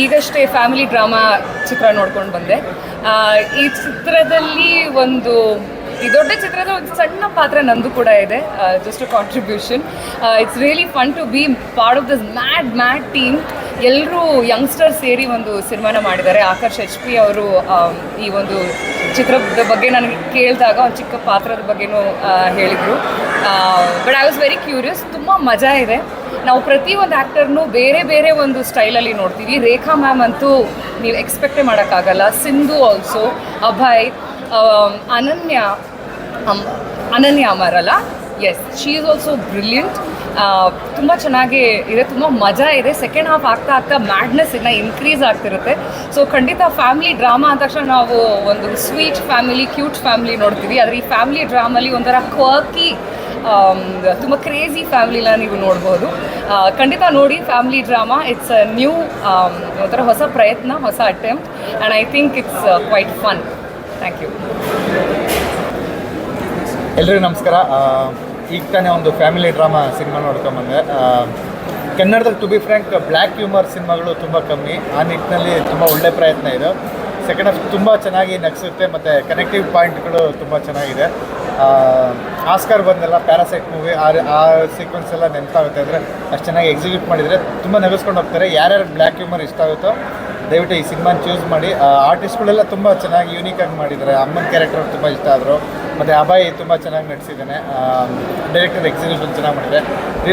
ಈಗಷ್ಟೇ family drama ಚಿತ್ರ ನೋಡ್ಕೊಂಡು ಬಂದೆ. ಈ ಚಿತ್ರದಲ್ಲಿ ಒಂದು, ಈ ದೊಡ್ಡ ಚಿತ್ರದ ಒಂದು ಸಣ್ಣ ಪಾತ್ರ ನಂದು ಕೂಡ ಇದೆ just a contribution it's really fun to be part of this mad mad team ಎಲ್ಲರೂ ಯಂಗ್ಸ್ಟರ್ಸ್ ಸೇರಿ ಒಂದು ಸಿನಿಮಾನ ಮಾಡಿದ್ದಾರೆ. ಆಕರ್ಷ್ ಎಚ್ ಪಿ ಅವರು ಈ ಒಂದು ಚಿತ್ರದ ಬಗ್ಗೆ ನನಗೆ ಕೇಳಿದಾಗ ಒಂದು ಚಿಕ್ಕ ಪಾತ್ರದ ಬಗ್ಗೆನೂ ಹೇಳಿದರು. But I was very curious ತುಂಬ ಮಜಾ ಇದೆ. ನಾವು ಪ್ರತಿ ಒಂದು ಆ್ಯಕ್ಟರ್ನು ಬೇರೆ ಬೇರೆ ಒಂದು ಸ್ಟೈಲಲ್ಲಿ ನೋಡ್ತೀವಿ. ರೇಖಾ ಮ್ಯಾಮ್ ಅಂತೂ ನೀವು ಎಕ್ಸ್ಪೆಕ್ಟೇ ಮಾಡೋಕ್ಕಾಗಲ್ಲ. Sindhu also Abhay Ananya Ananya ಅಮರಲ್ಲ yes she is also brilliant ತುಂಬ ಚೆನ್ನಾಗಿ ಇದೆ. ತುಂಬ ಮಜಾ ಇದೆ. ಸೆಕೆಂಡ್ ಹಾಫ್ ಆಗ್ತಾ ಆಗ್ತಾ ಮ್ಯಾಡ್ನೆಸ್ ಇನ್ನು ಇನ್ಕ್ರೀಸ್ ಆಗ್ತಿರುತ್ತೆ. ಸೊ ಖಂಡಿತ ಫ್ಯಾಮಿಲಿ ಡ್ರಾಮಾ ಅಂದ ತಕ್ಷಣ ನಾವು ಒಂದು ಸ್ವೀಟ್ ಫ್ಯಾಮಿಲಿ ಕ್ಯೂಟ್ ಫ್ಯಾಮಿಲಿ ನೋಡ್ತೀವಿ. ಆದರೆ ಈ ಫ್ಯಾಮಿಲಿ ಡ್ರಾಮಲ್ಲಿ ಒಂಥರ ಕ್ವರ್ಕಿ ತುಂಬ ಕ್ರೇಜಿ ಫ್ಯಾಮಿಲಿನ ನೀವು ನೋಡ್ಬೋದು. ಖಂಡಿತ ನೋಡಿ family drama it's a new ಒಂಥರ ಹೊಸ ಪ್ರಯತ್ನ, ಹೊಸ attempt and I think it's quite fun thank you ಎಲ್ರಿಗೂ ನಮಸ್ಕಾರ. ಈಗ ತಾನೇ ಒಂದು ಫ್ಯಾಮಿಲಿ ಡ್ರಾಮಾ ಸಿನಿಮಾ ನೋಡ್ಕೊಂಬಂದೆ ಕನ್ನಡದಲ್ಲಿ to be frank black humour ಸಿನಿಮಾಗಳು ತುಂಬ ಕಮ್ಮಿ. ಆ ನಿಟ್ಟಿನಲ್ಲಿ ತುಂಬ ಒಳ್ಳೆ ಪ್ರಯತ್ನ ಇದು. ಸೆಕೆಂಡ್ ಹಾಫ್ ತುಂಬ ಚೆನ್ನಾಗಿ ನಗಿಸುತ್ತೆ, ಮತ್ತು ಕನೆಕ್ಟಿವ್ ಪಾಯಿಂಟ್ಗಳು ತುಂಬ ಚೆನ್ನಾಗಿದೆ. ಆಸ್ಕರ್ ಬಂದೆಲ್ಲ ಪ್ಯಾರಾಸೈಟ್ ಮೂವಿ ಆ ಆ ಸೀಕ್ವೆನ್ಸ್ ಎಲ್ಲ ನೆನಪಾಗುತ್ತೆ. ಅಂದರೆ ಅಷ್ಟು ಚೆನ್ನಾಗಿ ಎಕ್ಸಿಕ್ಯೂಟ್ ಮಾಡಿದರೆ ತುಂಬ ನಗಿಸ್ಕೊಂಡು ಹೋಗ್ತಾರೆ. ಯಾರ್ಯಾರು ಬ್ಲ್ಯಾಕ್ ಹ್ಯೂಮರ್ ಇಷ್ಟ ಆಗುತ್ತೋ ದಯವಿಟ್ಟು ಈ ಸಿನಿಮಾನ ಚೂಸ್ ಮಾಡಿ. ಆರ್ಟಿಸ್ಟ್ಗಳೆಲ್ಲ ತುಂಬ ಚೆನ್ನಾಗಿ ಯೂನಿಕಾಗಿ ಮಾಡಿದ್ದಾರೆ. ಅಮ್ಮನ ಕ್ಯಾರೆಕ್ಟರ್ ತುಂಬ ಇಷ್ಟ ಆದರು. ಮತ್ತು ಅಭಯ್ ತುಂಬ ಚೆನ್ನಾಗಿ ನಟಿಸಿದ್ದಾನೆ ಡೈರೆಕ್ಟರ್ ಎಕ್ಸಿಕ್ಯೂಷನ್ ಚೆನ್ನಾಗಿ ಮಾಡಿದ್ದಾರೆ.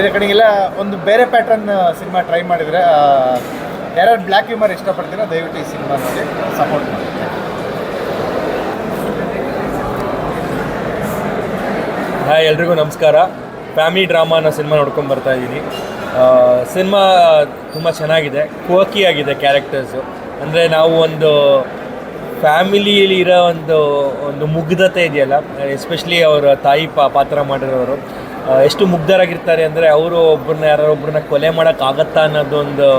ರೆಕಾರ್ಡಿಂಗ್ ಕಡೆಗೆಲ್ಲ ಒಂದು ಬೇರೆ ಪ್ಯಾಟ್ರನ್ ಸಿನಿಮಾ ಟ್ರೈ ಮಾಡಿದರೆ ಯಾರ್ಯಾರು ಬ್ಲ್ಯಾಕ್ ಹ್ಯೂಮರ್ ಇಷ್ಟಪಡ್ತೀರೋ ದಯವಿಟ್ಟು ಈ ಸಿನಿಮಾ ನೋಡಿ ಸಪೋರ್ಟ್ ಮಾಡಿ. ಹಾಯ್, ಎಲ್ರಿಗೂ ನಮಸ್ಕಾರ. ಫ್ಯಾಮಿಲಿ ಡ್ರಾಮಾನ ಸಿನಿಮಾ ನೋಡ್ಕೊಂಡು ಬರ್ತಾ ಇದ್ದೀನಿ ಸಿನಿಮಾ ತುಂಬ ಚೆನ್ನಾಗಿದೆ. ಕೋಕಿ ಆಗಿದೆ ಕ್ಯಾರೆಕ್ಟರ್ಸು ಅಂದರೆ ನಾವು ಒಂದು ಫ್ಯಾಮಿಲಿಯಲ್ಲಿ ಇರೋ ಒಂದು ಒಂದು ಮುಗ್ಧತೆ ಇದೆಯಲ್ಲ ಎಸ್ಪೆಷಲಿ ಅವರ ತಾಯಿ ಪಾ, ಪಾತ್ರ ಮಾಡಿರೋರು. ಎಷ್ಟು ಮುಗ್ಧರಾಗಿರ್ತಾರೆ ಅಂದರೆ ಅವರು ಒಬ್ಬರನ್ನ ಯಾರೋ ಒಬ್ಬರನ್ನ ಕೊಲೆ ಮಾಡೋಕ್ಕಾಗತ್ತಾ ಅನ್ನೋದೊಂದು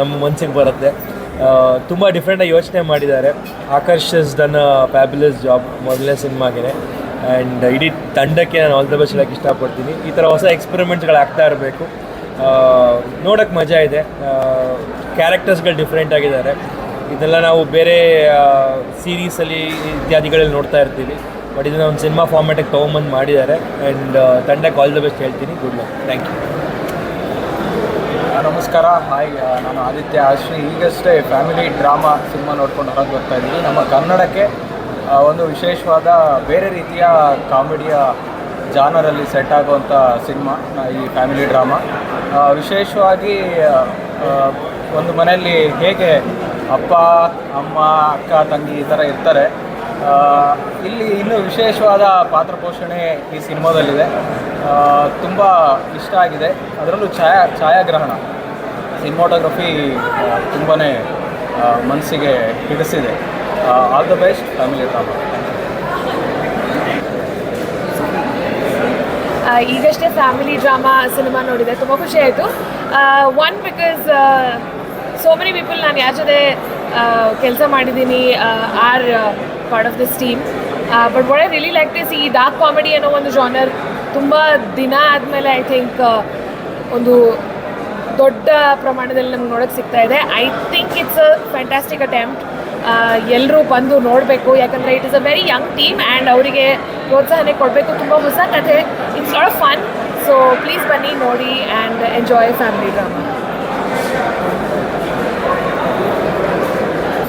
ನಮ್ಮ ಮನಸ್ಸಿಗೆ ಬರುತ್ತೆ. ತುಂಬ ಡಿಫ್ರೆಂಟಾಗಿ ಯೋಚನೆ ಮಾಡಿದ್ದಾರೆ. ಆಕರ್ಷಿಸ್ ದನ್ ಫ್ಯಾಬ್ಯುಲಸ್ ಜಾಬ್ ಮೊದಲನೇ ಸಿನಿಮಾಗೆ. ಆ್ಯಂಡ್ ಇಡೀ ತಂಡಕ್ಕೆ ನಾನು ಆಲ್ ದ ಬೆಸ್ಟ್ ಹೇಳಕ್ಕೆ ಇಷ್ಟಪಡ್ತೀನಿ. ಈ ಥರ ಹೊಸ ಎಕ್ಸ್ಪೆರಿಮೆಂಟ್ಸ್ಗಳು ಆಗ್ತಾ ಇರಬೇಕು. ನೋಡೋಕ್ಕೆ ಮಜಾ ಇದೆ. ಕ್ಯಾರೆಕ್ಟರ್ಸ್ಗಳು ಡಿಫ್ರೆಂಟ್ ಆಗಿದ್ದಾರೆ. ಇದೆಲ್ಲ ನಾವು ಬೇರೆ ಸೀರೀಸಲ್ಲಿ ಇತ್ಯಾದಿಗಳಲ್ಲಿ ನೋಡ್ತಾ ಇರ್ತೀವಿ. ಬಟ್ ಇದನ್ನ ಒಂದು ಸಿನಿಮಾ ಫಾರ್ಮ್ಯಾಟಿಗೆ ತೊಗೊಂಬಂದು ಮಾಡಿದ್ದಾರೆ. ಆ್ಯಂಡ್ ತಂಡಕ್ಕೆ ಆಲ್ ದ ಬೆಸ್ಟ್ ಹೇಳ್ತೀನಿ. ಗುಡ್ ಲಕ್ ಥ್ಯಾಂಕ್ ಯು ನಮಸ್ಕಾರ. ಹಾಯ್ ನಾನು ಆದಿತ್ಯ. ಆಶ್ರೀ ಈಗಷ್ಟೇ ಫ್ಯಾಮಿಲಿ ಡ್ರಾಮಾ ಸಿನಿಮಾ ನೋಡ್ಕೊಂಡು ಹೊರಗೆ ಬರ್ತಾ ಇದ್ದೀನಿ ನಮ್ಮ ಕನ್ನಡಕ್ಕೆ ಒಂದು ವಿಶೇಷವಾದ ಬೇರೆ ರೀತಿಯ ಕಾಮಿಡಿಯ ಜಾನರಲ್ಲಿ ಸೆಟ್ ಆಗುವಂಥ ಸಿನಿಮಾ ಈ ಫ್ಯಾಮಿಲಿ ಡ್ರಾಮಾ ವಿಶೇಷವಾಗಿ ಒಂದು ಮನೆಯಲ್ಲಿ ಹೇಗೆ ಅಪ್ಪ, ಅಮ್ಮ, ಅಕ್ಕ, ತಂಗಿ ಈ ಥರ ಇರ್ತಾರೆ ಇಲ್ಲಿ ಇನ್ನೂ ವಿಶೇಷವಾದ ಪಾತ್ರ ಪೋಷಣೆ ಈ ಸಿನಿಮಾದಲ್ಲಿದೆ. ತುಂಬ ಇಷ್ಟ ಆಗಿದೆ. ಅದರಲ್ಲೂ ಛಾಯಾ, ಛಾಯಾಗ್ರಹಣ ಸಿನಿಮಾಟೋಗ್ರಫಿ ತುಂಬಾ ಮನಸ್ಸಿಗೆ ಹಿಡಿಸಿದೆ. All the best family drama ಈಗಷ್ಟೇ ಫ್ಯಾಮಿಲಿ ಡ್ರಾಮಾ ಸಿನಿಮಾ ನೋಡಿದೆ. ತುಂಬ ಖುಷಿ ಆಯಿತು. One because so many people ನಾನು ಯಾರ ಜೊತೆ ಕೆಲಸ ಮಾಡಿದ್ದೀನಿ are part of this team but ಒಳ್ಳೆ ರಿಲಿ ಲೈಕ್ ದಿಸ್ ಈ ಡಾರ್ಕ್ ಕಾಮಿಡಿ ಅನ್ನೋ ಒಂದು ಜಾನರ್ ತುಂಬ ದಿನ ಆದಮೇಲೆ ಐ ಥಿಂಕ್ ಒಂದು ದೊಡ್ಡ ಪ್ರಮಾಣದಲ್ಲಿ ನಮ್ಗೆ ನೋಡೋಕ್ಕೆ ಸಿಗ್ತಾ ಇದೆ. I think it's a fantastic attempt ಎಲ್ಲರೂ ಬಂದು ನೋಡಬೇಕು. ಯಾಕಂದರೆ it is a very young team and ಅವರಿಗೆ ಪ್ರೋತ್ಸಾಹನೆ ಕೊಡಬೇಕು. ತುಂಬ ಹೊಸ ಕಥೆ it's lot fun so please ಬನ್ನಿ, ನೋಡಿ and enjoy family drama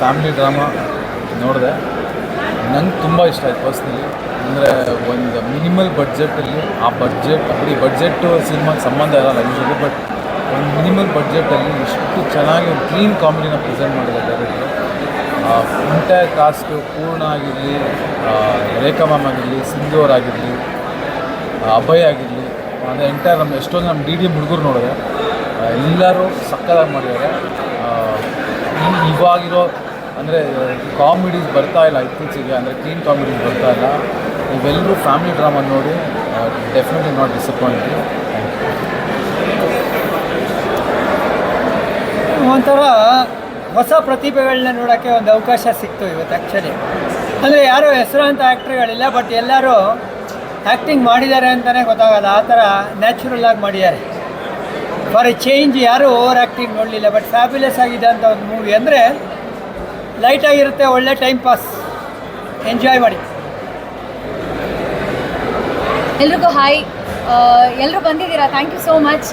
family drama ನೋಡಿದೆ. ನಂಗೆ ತುಂಬ ಇಷ್ಟ ಆಯ್ತು ಪರ್ಸ್ನಲಿ ಅಂದರೆ ಒಂದು ಮಿನಿಮಲ್ ಬಡ್ಜೆಟಲ್ಲಿ ಆ ಬಡ್ಜೆಟ್ ಬರೀ ಬಡ್ಜೆಟ್ಟು ಸಿನಿಮಾಗೆ ಸಂಬಂಧ ಇರಲ್ಲ ಬಟ್ ಒಂದು ಮಿನಿಮಲ್ ಬಡ್ಜೆಟಲ್ಲಿ ಇಷ್ಟು ಚೆನ್ನಾಗಿ ಒಂದು ಕ್ಲೀನ್ ಕಾಮಿಡಿನ ಪ್ರೆಸೆಂಟ್ ಮಾಡಿದ್ದಾರೆ. ಎಂಟೈರ್ ಕಾಸ್ಟು ಪೂರ್ಣ ಆಗಿರಲಿ ರೇಖಾಮಾಮ್ ಆಗಿರಲಿ ಸಿಂಧೂರ್ ಆಗಿರಲಿ ಅಭಯ್ ಆಗಿರಲಿ, ಅಂದರೆ ಎಂಟೈರ್ ನಮ್ಮ ಎಷ್ಟೊಂದು ನಮ್ಮ ಡಿ ಡಿ ಹುಡುಗರು ನೋಡಿದ್ರೆ ಎಲ್ಲರೂ ಸಕ್ಕದಾಗಿ ಮಾಡಿದ್ದಾರೆ. ಇವಾಗಿರೋ, ಅಂದರೆ ಕಾಮಿಡೀಸ್ ಬರ್ತಾ ಇಲ್ಲ ಇತ್ತೀಚೆಗೆ, ಅಂದರೆ ಕ್ಲೀನ್ ಕಾಮಿಡೀಸ್ ಬರ್ತಾ ಇಲ್ಲ. ನೀವೆಲ್ಲರೂ ಫ್ಯಾಮಿಲಿ ಡ್ರಾಮಾ ನೋಡಿ ಡೆಫಿನೆಟ್ಲಿ ನಾಟ್ ಡಿಸಪಾಯಿಂಟ್ ಒಂಥರ ಹೊಸ ಪ್ರತಿಭೆಗಳನ್ನ ನೋಡೋಕ್ಕೆ ಒಂದು ಅವಕಾಶ ಸಿಕ್ತು ಇವತ್ತು ಆ್ಯಕ್ಚುಲಿ ಅಂದರೆ ಯಾರೂ ಹೆಸರಾಂತ ಆ್ಯಕ್ಟ್ರ್ಗಳಿಲ್ಲ ಬಟ್ ಎಲ್ಲರೂ ಆ್ಯಕ್ಟಿಂಗ್ ಮಾಡಿದ್ದಾರೆ ಅಂತಲೇ ಗೊತ್ತಾಗಲ್ಲ. ಆ ಥರ ನ್ಯಾಚುರಲ್ ಆಗಿ ಮಾಡಿದ್ದಾರೆ. ಫಾರ್ ಎ ಚೇಂಜ್ ಯಾರೂ ಓವರ್ ಆ್ಯಕ್ಟಿಂಗ್ ನೋಡಲಿಲ್ಲ ಬಟ್ ಫ್ಯಾಬ್ಯುಲಸ್ ಆಗಿದೆ ಅಂತ ಒಂದು ಮೂವಿ ಅಂದರೆ ಲೈಟಾಗಿರುತ್ತೆ ಒಳ್ಳೆ ಟೈಮ್ ಪಾಸ್ ಎಂಜಾಯ್ ಮಾಡಿ. ಎಲ್ರಿಗೂ ಹಾಯ್ ಎಲ್ಲರೂ ಬಂದಿದ್ದೀರಾ? ಥ್ಯಾಂಕ್ ಯು ಸೋ ಮಚ್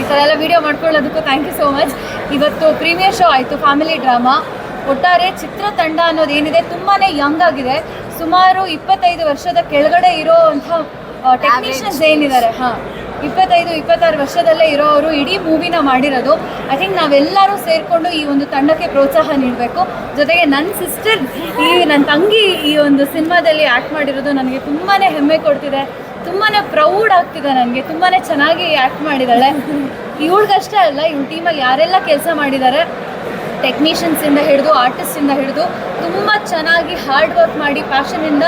ಈ ಥರ ಎಲ್ಲ ವೀಡಿಯೋ ಮಾಡ್ಕೊಳ್ಳೋದಕ್ಕೂ ಥ್ಯಾಂಕ್ ಯು ಸೋ ಮಚ್ ಇವತ್ತು ಪ್ರೀಮಿಯರ್ ಶೋ ಆಯಿತು ಫ್ಯಾಮಿಲಿ ಡ್ರಾಮಾ ಒಟ್ಟಾರೆ ಚಿತ್ರತಂಡ ಅನ್ನೋದು ಏನಿದೆ ತುಂಬಾ ಯಂಗ್ ಆಗಿದೆ. ಸುಮಾರು ಇಪ್ಪತ್ತೈದು ವರ್ಷದ ಕೆಳಗಡೆ ಇರೋವಂಥ ಟೆಕ್ನಿಷಿಯನ್ಸ್ ಏನಿದ್ದಾರೆ ಹಾಂ. ಇಪ್ಪತ್ತೈದು ಇಪ್ಪತ್ತಾರು ವರ್ಷದಲ್ಲೇ ಇರೋರು ಇಡೀ ಮೂವಿನ ಮಾಡಿರೋದು. ಐ ಥಿಂಕ್ ನಾವೆಲ್ಲರೂ ಸೇರಿಕೊಂಡು ಈ ಒಂದು ತಂಡಕ್ಕೆ ಪ್ರೋತ್ಸಾಹ ನೀಡಬೇಕು. ಜೊತೆಗೆ ನನ್ನ ಸಿಸ್ಟರ್ ಈ ನನ್ನ ತಂಗಿ ಈ ಒಂದು ಸಿನಿಮಾದಲ್ಲಿ ಆ್ಯಕ್ಟ್ ಮಾಡಿರೋದು ನನಗೆ ತುಂಬಾ ಹೆಮ್ಮೆ ಕೊಡ್ತಿದೆ. ತುಂಬಾ ಪ್ರೌಡ್ ಆಗ್ತಿದೆ ನನಗೆ. ತುಂಬಾ ಚೆನ್ನಾಗಿ ಆ್ಯಕ್ಟ್ ಮಾಡಿದ್ದಾಳೆ. ಇವಳಿಗಷ್ಟೇ ಅಲ್ಲ ಇವ್ರ ಟೀಮಲ್ಲಿ ಯಾರೆಲ್ಲ ಕೆಲಸ ಮಾಡಿದ್ದಾರೆ ಟೆಕ್ನಿಷಿಯನ್ಸಿಂದ ಹಿಡಿದು ಆರ್ಟಿಸ್ಟಿಂದ ಹಿಡಿದು ತುಂಬ ಚೆನ್ನಾಗಿ ಹಾರ್ಡ್ ವರ್ಕ್ ಮಾಡಿ ಪ್ಯಾಷನಿಂದ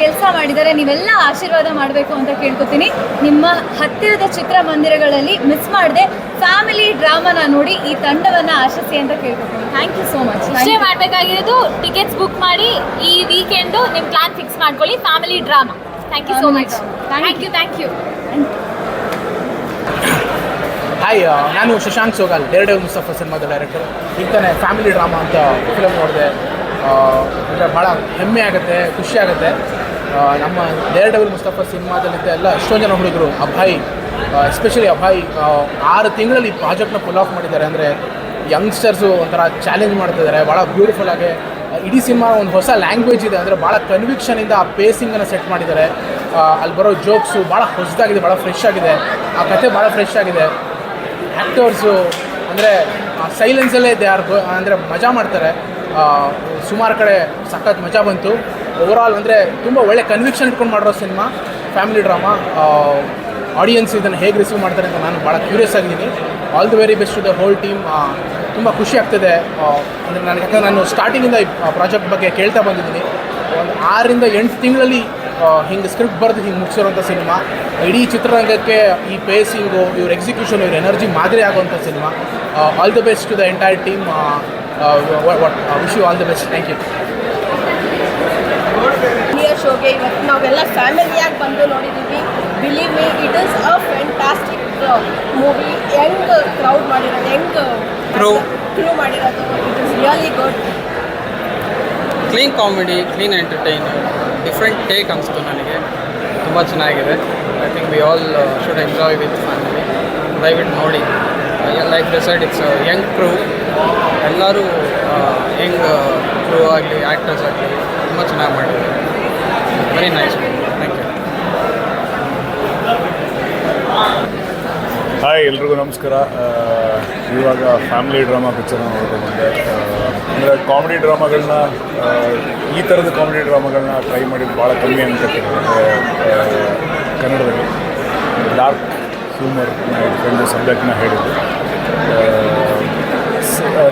ಕೆಲಸ ಮಾಡಿದ್ದಾರೆ ನೀವೆಲ್ಲ ಆಶೀರ್ವಾದ ಮಾಡಬೇಕು ಅಂತ ಕೇಳ್ಕೊತೀನಿ. ನಿಮ್ಮ ಹತ್ತಿರದ ಚಿತ್ರಮಂದಿರಗಳಲ್ಲಿ ಮಿಸ್ ಮಾಡದೆ ಫ್ಯಾಮಿಲಿ ಡ್ರಾಮಾನ ನೋಡಿ ಈ ತಂಡವನ್ನು ಆಶಿಸಿ ಅಂತ ಕೇಳ್ಕೊತೀನಿ. ಥ್ಯಾಂಕ್ ಯು ಸೋ ಮಚ್ ಇಷ್ಟೇ ಮಾಡಬೇಕಾಗಿರೋದು ಟಿಕೆಟ್ಸ್ ಬುಕ್ ಮಾಡಿ ಈ ವೀಕೆಂಡು ನಿಮ್ಮ ಪ್ಲಾನ್ ಫಿಕ್ಸ್ ಮಾಡ್ಕೊಳ್ಳಿ family drama thank you so much thank you thank you hi ಆ, ನಾನು ಶಶಾಂಕ್ ಸೋಗಲ್ ಎರಡು ಮುಸ್ತಫಾ ಸಿನಿಮಾದ ಡೈರೆಕ್ಟರ್ ಈಗ ಫ್ಯಾಮಿಲಿ ಡ್ರಾಮಾ ಅಂತ ಫಿಲಮ್ ನೋಡಿದೆ. ಅಂದರೆ ಭಾಳ ಹೆಮ್ಮೆ ಆಗುತ್ತೆ ಖುಷಿ ಆಗುತ್ತೆ. ನಮ್ಮ ಡೇರ್ ಡೆವಲ್ ಮುಸ್ತಫಾ ಸಿನಿಮಾದಲ್ಲಿದ್ದ ಎಲ್ಲ ಎಷ್ಟೊಂದು ಜನ ಹುಡುಗರು ಅಭಾಯ್ ಎಸ್ಪೆಷಲಿ ಅಭಾಯ್ ಆರು ತಿಂಗಳಲ್ಲಿ ಪ್ರಾಜೆಕ್ಟ್ನ ಫುಲ್ ಆಫ್ ಮಾಡಿದ್ದಾರೆ. ಅಂದರೆ ಯಂಗ್ಸ್ಟರ್ಸು ಒಂಥರ ಚಾಲೆಂಜ್ ಮಾಡ್ತಿದ್ದಾರೆ ಭಾಳ ಬ್ಯೂಟಿಫುಲ್ ಆಗಿ. ಇಡೀ ಸಿನಿಮಾ ಒಂದು ಹೊಸ ಲ್ಯಾಂಗ್ವೇಜ್ ಇದೆ ಅಂದರೆ ಭಾಳ ಕನ್ವಿಕ್ಷನಿಂದ ಆ ಪೇಸಿಂಗನ್ನು ಸೆಟ್ ಮಾಡಿದ್ದಾರೆ. ಅಲ್ಲಿ ಬರೋ ಜೋಕ್ಸು ಭಾಳ ಹೊಸದಾಗಿದೆ ಭಾಳ ಫ್ರೆಶ್ ಆಗಿದೆ. ಆ ಕತೆ ಭಾಳ ಫ್ರೆಶ್ ಆಗಿದೆ. ಆ್ಯಕ್ಟರ್ಸು ಅಂದರೆ ಸೈಲೆನ್ಸಲ್ಲೇ ದೇ ಆರ್ ಅಂದರೆ ಮಜಾ ಮಾಡ್ತಾರೆ. ಸುಮಾರು ಕಡೆ ಸಖತ್ ಮಜಾ ಬಂತು. ಓವರಾಲ್ ಅಂದರೆ ತುಂಬ ಒಳ್ಳೆ ಕನ್ವಿಕ್ಷನ್ ಇಟ್ಕೊಂಡು ಮಾಡಿರೋ ಸಿನಿಮಾ ಫ್ಯಾಮಿಲಿ ಡ್ರಾಮಾ ಆಡಿಯನ್ಸ್ ಇದನ್ನು ಹೇಗೆ ರಿಸೀವ್ ಮಾಡ್ತಾರೆ ಅಂತ ನಾನು ಭಾಳ ಕ್ಯೂರಿಯಸ್ ಆಗಿದ್ದೀನಿ. All the very best to the whole team ತುಂಬ ಖುಷಿ ಆಗ್ತಿದೆ. ಅಂದರೆ ನನಗೆ ಯಾಕಂದರೆ ನಾನು ಸ್ಟಾರ್ಟಿಂಗಿಂದ ಈ ಪ್ರಾಜೆಕ್ಟ್ ಬಗ್ಗೆ ಕೇಳ್ತಾ ಬಂದಿದ್ದೀನಿ. ಒಂದು ಆರರಿಂದ ಎಂಟು ತಿಂಗಳಲ್ಲಿ ಹಿಂಗೆ ಸ್ಕ್ರಿಪ್ಟ್ ಬರೆದು ಹಿಂಗೆ ಮುಗಿಸಿರೋಂಥ ಸಿನಿಮಾ. ಇಡೀ ಚಿತ್ರರಂಗಕ್ಕೆ ಈ ಪೇಸಿಂಗು ಇವ್ರ ಎಕ್ಸಿಕ್ಯೂಷನ್ ಇವ್ರ ಎನರ್ಜಿ ಮಾದರಿ ಆಗುವಂಥ cinema. All the best to the entire team wish you all the best thank you ಶೋಗೆ ಇವತ್ತು ನಾವೆಲ್ಲ ಫ್ಯಾಮಿಲಿಯಾಗಿ ಬಂದು ನೋಡಿದ್ದೀವಿ believe me it is a fantastic movie ಹೆಂಗ್ ಕ್ರೌಡ್ ಮಾಡಿರೋದು ಹೆಂಗ್ Crew. ಕ್ರೂ ಮಾಡಿರೋದು. It is really good clean comedy clean entertainer different take ಅನಿಸ್ತು ನನಗೆ. ತುಂಬ ಚೆನ್ನಾಗಿದೆ. I think we all should enjoy with family ದಯವಿಟ್ಟು ನೋಡಿ. Like decide it's young crew ಎಲ್ಲರೂ ಯಂಗ್ ಕ್ರೂ ಆಗಲಿ ಆ್ಯಕ್ಟರ್ಸ್ ಆಗಲಿ ತುಂಬ ಚೆನ್ನಾಗಿ ಮಾಡಿದ್ದಾರೆ. Very nice thank you hi ಎಲ್ರಿಗೂ ನಮಸ್ಕಾರ. ಆ, ಇವಾಗ ಫ್ಯಾಮಿಲಿ ಡ್ರಾಮಾ ಪಿಕ್ಚರ್ ನೋಡ್ಕೊಂಡು ಬಂದೆ. ಅಂದರೆ ಕಾಮಿಡಿ ಡ್ರಾಮಾಗಳನ್ನ ಈ ಥರದ ಕಾಮಿಡಿ ಡ್ರಾಮಾಗಳನ್ನ ಟ್ರೈ ಮಾಡಿದ್ದು ಭಾಳ ಕಮ್ಮಿ ಅನ್ಸುತ್ತೆ. ಕನ್ನಡದಲ್ಲಿ. ಡಾರ್ಕ್ ಹ್ಯೂಮರ್ ಇಟ್ಕೊಂಡು ಸಬ್ಜೆಕ್ಟ್ನ ಹೇಳಿದ್ದು.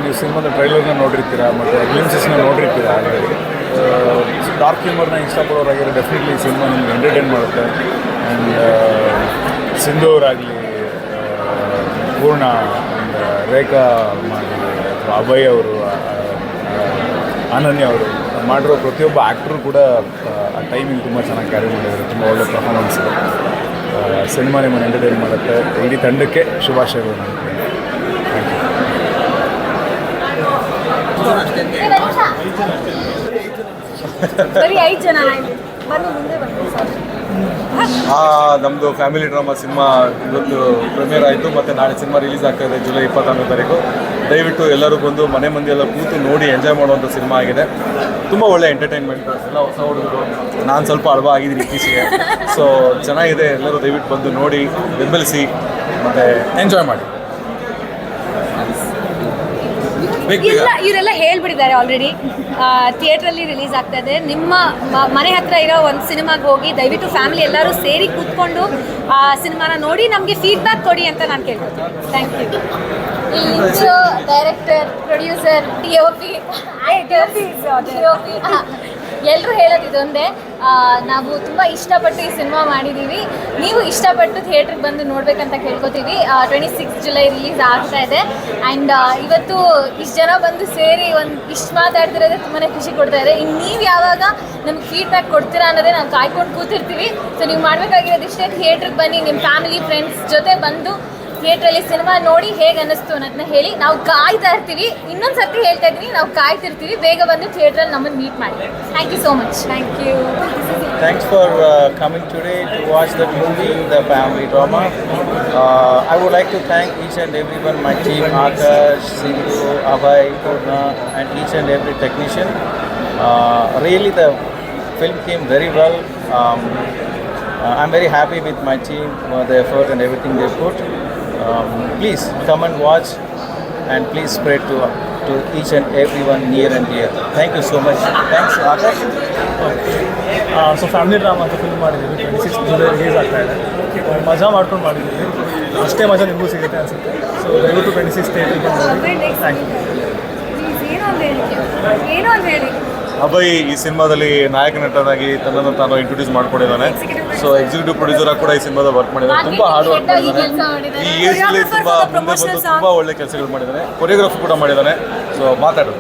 ನೀವು ಸಿನಿಮಾದ ಟ್ರೈಲರ್ನ ನೋಡಿರ್ತೀರ ಮತ್ತು ಗ್ಲಿಮ್ಸಸ್ನ ನೋಡಿರ್ತೀರ ಹಾಗಾಗಿ ಡಾರ್ಕ್ ಹ್ಯೂಮರ್ನ ಇಷ್ಟಪಡೋರಾಗಿರೋ ಡೆಫಿನೆಟ್ಲಿ ಈ ಸಿನಿಮಾ ನಿಮ್ಗೆ ಎಂಟರ್ಟೈನ್ ಮಾಡುತ್ತೆ. ಆ್ಯಂಡ್ ಸಿಂಧು ಅವರಾಗಲಿ ಪೂರ್ಣ ರೇಖಾ ಅಭಯ್ ಅವರು ಅನನ್ಯ ಅವರು ಮಾಡಿರೋ ಪ್ರತಿಯೊಬ್ಬ ಆ್ಯಕ್ಟ್ರು ಕೂಡ ಆ, ಟೈಮಿಂಗ್ ತುಂಬ ಚೆನ್ನಾಗಿ ಕ್ಯಾರಿ ಮಾಡಿದ್ದಾರೆ. ತುಂಬ ಒಳ್ಳೆ ಪರ್ಫಾರ್ಮೆನ್ಸ್ ಇದೆ. ಸಿನಿಮಾ ನಿಮ್ಮನ್ನು ಎಂಟರ್ಟೈನ್ ಮಾಡುತ್ತೆ. ಇಡೀ ತಂಡಕ್ಕೆ ಶುಭಾಶಯಗಳು. ನಾನು ಐದು ಜನ ಮುಂದೆ ಸರ್ ನಮ್ಮದು ಫ್ಯಾಮಿಲಿ ಡ್ರಾಮಾ ಸಿನಿಮಾ ಇವತ್ತು ಪ್ರೀಮಿಯರ್ ಆಯಿತು, ಮತ್ತು ನಾಳೆ ಸಿನಿಮಾ ರಿಲೀಸ್ ಆಗ್ತಾ ಜುಲೈ ಇಪ್ಪತ್ತಾರನೇ ತಾರೀಕು. ದಯವಿಟ್ಟು ಎಲ್ಲರೂ ಬಂದು ಮನೆ ಮಂದಿ ಎಲ್ಲ ಕೂತು ನೋಡಿ ಎಂಜಾಯ್ ಮಾಡುವಂಥ ಸಿನಿಮಾ ಆಗಿದೆ. ತುಂಬ ಒಳ್ಳೆ ಎಂಟರ್ಟೈನ್ಮೆಂಟ್ ಎಲ್ಲ ಹೊಸ ಹುಡುಗರು. ನಾನು ಸ್ವಲ್ಪ ಅಳವ ಆಗಿದ್ದೀನಿ ಇತ್ತೀಚೆಗೆ. ಸೊ ಚೆನ್ನಾಗಿದೆ, ಎಲ್ಲರೂ ದಯವಿಟ್ಟು ಬಂದು ನೋಡಿ ಬೆಂಬಲಿಸಿ, ಮತ್ತು ಎಂಜಾಯ್ ಮಾಡಿ. ಇಲ್ಲ ಇವರೆಲ್ಲ ಹೇಳ್ಬಿಟ್ಟಿದ್ದಾರೆ ಆಲ್ರೆಡಿ ಥಿಯೇಟ್ರಲ್ಲಿ ರಿಲೀಸ್ ಆಗ್ತಾ ಇದೆ. ನಿಮ್ಮ ಮನೆ ಹತ್ರ ಇರೋ ಒಂದು ಸಿನಿಮಾಗೆ ಹೋಗಿ ದಯವಿಟ್ಟು ಫ್ಯಾಮಿಲಿ ಎಲ್ಲರೂ ಸೇರಿ ಕೂತ್ಕೊಂಡು ಆ ಸಿನಿಮಾನ ನೋಡಿ ನಮಗೆ ಫೀಡ್ಬ್ಯಾಕ್ ಕೊಡಿ ಅಂತ ನಾನು ಕೇಳ್ಕೊತೀನಿ ಥ್ಯಾಂಕ್ ಯು ಇಲ್ಲಿ director producer D O O P ಎಲ್ಲರೂ ಹೇಳೋದು ಇದೊಂದೇ. ನಾವು ತುಂಬ ಇಷ್ಟಪಟ್ಟು ಈ ಸಿನಿಮಾ ಮಾಡಿದ್ದೀವಿ ನೀವು ಇಷ್ಟಪಟ್ಟು ಥಿಯೇಟ್ರಿಗೆ ಬಂದು ನೋಡಬೇಕಂತ ಕೇಳ್ಕೊತೀವಿ. ಟ್ವೆಂಟಿ ಸಿಕ್ಸ್ ಜುಲೈ ರಿಲೀಸ್ ಆಗ್ತಾ ಇದೆ. ಆ್ಯಂಡ್ ಇವತ್ತು ಇಷ್ಟು ಜನ ಬಂದು ಸೇರಿ ಒಂದು ಇಷ್ಟು ಮಾತಾಡ್ತಿರೋದೇ ತುಂಬಾ ಖುಷಿ ಕೊಡ್ತಾ ಇದೆ. ಇನ್ನು ನೀವು ಯಾವಾಗ ನಮ್ಗೆ ಫೀಡ್ಬ್ಯಾಕ್ ಕೊಡ್ತೀರಾ ಅನ್ನೋದೇ ನಾವು ಕಾಯ್ಕೊಂಡು ಕೂತಿರ್ತೀವಿ. ಸೊ ನೀವು ಮಾಡಬೇಕಾಗಿರೋದು ಇಷ್ಟೇ. ಥಿಯೇಟ್ರಿಗೆ ಬನ್ನಿ ನಿಮ್ಮ ಫ್ಯಾಮಿಲಿ ಫ್ರೆಂಡ್ಸ್ ಜೊತೆ ಬಂದು ಥಿಯೇಟರ್ ಅಲ್ಲಿ ಸಿನಿಮಾ ನೋಡಿ ಹೇಗೆ ಅನ್ನಿಸ್ತು ಅನ್ನೋದನ್ನ ಹೇಳಿ ನಾವು ಕಾಯ್ತಾ ಇರ್ತೀವಿ. ಇನ್ನೊಂದು ಸರ್ತಿ ಹೇಳ್ತಾ ಇದೀವಿ ನಾವು ಕಾಯ್ತಿರ್ತೀವಿ. ಬೇಗ ಬಂದು ಥಿಯೇಟರ್ ಅಲ್ಲಿ ನಮ್ಮನ್ನು ಮೀಟ್ ಮಾಡಿ. Thank you so much thank you thanks for coming today to watch that movie the family drama I would like to thank each and every one my team Akash Sindhu Abhay Poorna and each and every technician really the film came very well I am very happy with my team the effort and everything the effort Um, please come and watch, and please spread to to each and everyone near and dear. Thank you so much. Thanks, Akash. So family drama ಅಂತ film ಮಾಡಿದ್ದೀವಿ. Twenty six July release ಆಗ್ತಾ ಇದೆ. ಮಜಾ ಮಾಡ್ಕೊಂಡು ಮಾಡಿದ್ದೀವಿ. ಅಷ್ಟೇ ಮಜಾ ನಿಮಗೂ ಸಿಗುತ್ತೆ ಅನಿಸುತ್ತೆ. ಸೊ ದಯವಿಟ್ಟು ಟ್ವೆಂಟಿ ಸಿಕ್ಸ್ ಥಿಯೇಟ್ರಿಗೆ ಥ್ಯಾಂಕ್ ಯು ಅಭಯ್ ಈ ಸಿನಿಮಾದಲ್ಲಿ ನಾಯಕ ನಟನಾಗಿ ತನ್ನನ್ನು ತಾನು ಇಂಟ್ರೊಡ್ಯೂಸ್ ಮಾಡ್ಕೊಂಡಿದ್ದಾನೆ. ಸೊ ಎಕ್ಸಿಕ್ಯೂಟಿವ್ ಪ್ರೊಡ್ಯೂಸರ್ ಕೂಡ ಈ ಸಿನಿಮಾದ ವರ್ಕ್ ಮಾಡಿದ್ದಾರೆ. ತುಂಬ ಹಾರ್ಡ್ ವರ್ಕ್ ಮಾಡಿದ್ದಾರೆ. ಈ ಏಜಲ್ಲಿ ತುಂಬ ಮುಂದೆ ಬಂದು ತುಂಬ ಒಳ್ಳೆ ಕೆಲಸಗಳು ಮಾಡಿದ್ದಾರೆ. ಕೊರಿಯೋಗ್ರಫಿ ಕೂಡ ಮಾಡಿದ್ದಾರೆ ಸೊ ಮಾತಾಡು.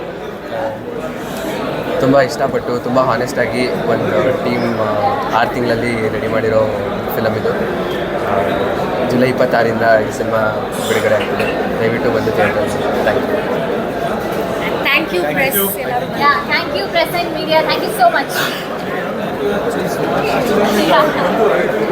ತುಂಬ ಇಷ್ಟಪಟ್ಟು ತುಂಬ ಹಾನೆಸ್ಟಾಗಿ ಒಂದು ಟೀಮ್ ಆರು ತಿಂಗಳಲ್ಲಿ ರೆಡಿ ಮಾಡಿರೋ ಫಿಲಮ್ ಇದು. ಜುಲೈ ಇಪ್ಪತ್ತಾರಿಂದ ಈ ಸಿನಿಮಾ ಬಿಡುಗಡೆ ಆಗ್ತಿದೆ. ದಯವಿಟ್ಟು ಬಂದು theatre thank you thank you press thank you press and media thank you so much